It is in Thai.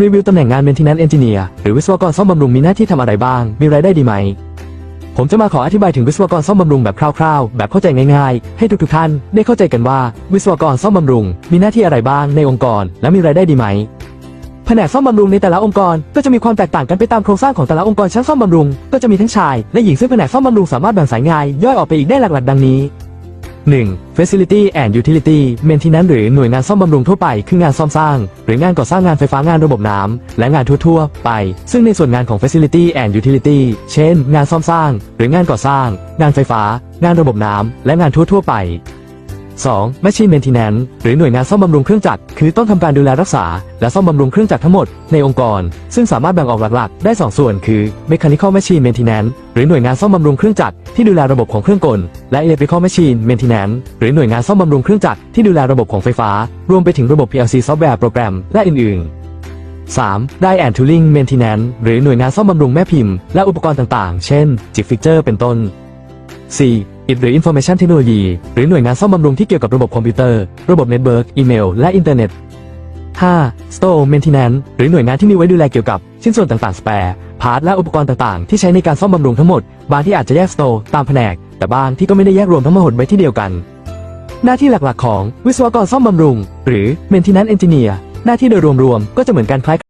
รีวิวตำแหน่งงาน Maintenance Engineer หรือวิศวกรซ่อมบำรุงมีหน้าที่ทำอะไรบ้าง มีรายได้ดีไหม ผมจะมาขออธิบายถึงวิศวกรซ่อมบำรุงแบบคร่าวๆ แบบเข้าใจง่ายๆ ให้ทุกๆท่านได้เข้าใจกันว่า วิศวกรซ่อมบำรุง มีหน้าที่อะไรบ้างในองค์กร และมีรายได้ดีไหมแผนกซ่อมบำรุงในแต่ละองค์กรก็จะมีความแตกต่างกันไปตามโครงสร้างของแต่ละองค์กรชั้นซ่อมบำรุงก็จะมีทั้งชายและหญิงซึ่งแผนกซ่อมบำรุงสามารถแบ่งสายงานย่อยออกไปอีกได้หลักๆ ดังนี้ 1. Facility and Utility Maintenance หรือหน่วยงานซ่อมบำรุงทั่วไป คืองานซ่อมสร้าง หรืองานก่อสร้างงานไฟฟ้างานระบบน้ำ และงานทั่วๆ ไป ซึ่งในส่วนงานของ Facility and Utility เช่น งานซ่อมสร้าง หรืองานก่อสร้าง งานไฟฟ้า งานระบบน้ำ และงานทั่วๆ ไป 2. Machine Maintenance หรือหน่วยงานซ่อมบำรุงเครื่องจักรคือต้องทำการดูแลรักษา และซ่อมบำรุงเครื่องจักรทั้งหมดในองค์กร ซึ่งสามารถแบ่งออกหลักๆ ได้ 2 ส่วนคือ Mechanical Machine Maintenance หรือหน่วยงานซ่อมบำรุงเครื่องจักรที่ดูแลระบบของเครื่องกล และ Electrical Machine Maintenance หรือหน่วยงานซ่อมบำรุงเครื่องจักรที่ดูแลระบบของไฟฟ้า รวมไปถึงระบบ PLC ซอฟต์แวร์โปรแกรมและอื่น ๆ 3. Die and Tooling Maintenance หรือหน่วยงานซ่อมบำรุงแม่พิมพ์และอุปกรณ์ต่างๆ เช่น จิกฟิกเจอร์เป็นต้น 4. IT หรือ Information Technology หรือหน่วยงานซ่อมบำรุงที่เกี่ยวกับระบบคอมพิวเตอร์ ระบบเน็ตเวิร์กอีเมล และอินเทอร์เน็ต 5. Store Maintenance หรือหน่วยงานที่มีไว้ดูแลเกี่ยวกับ ชิ้นส่วนต่างๆ สแปร์พาร์ทและอุปกรณ์ต่างๆ ที่ใช้ในการซ่อมบำรุงทั้งหมด บางที่อาจจะแยกสโตร์ตามแผนก แต่บางที่ก็ไม่ได้แยกรวมทั้งหมดไว้ที่เดียวกัน หน้าที่หลักๆ ของวิศวกรซ่อมบำรุง หรือ Maintenance Engineer หน้าที่โดยรวมๆก็จะเหมือนกันคล้าย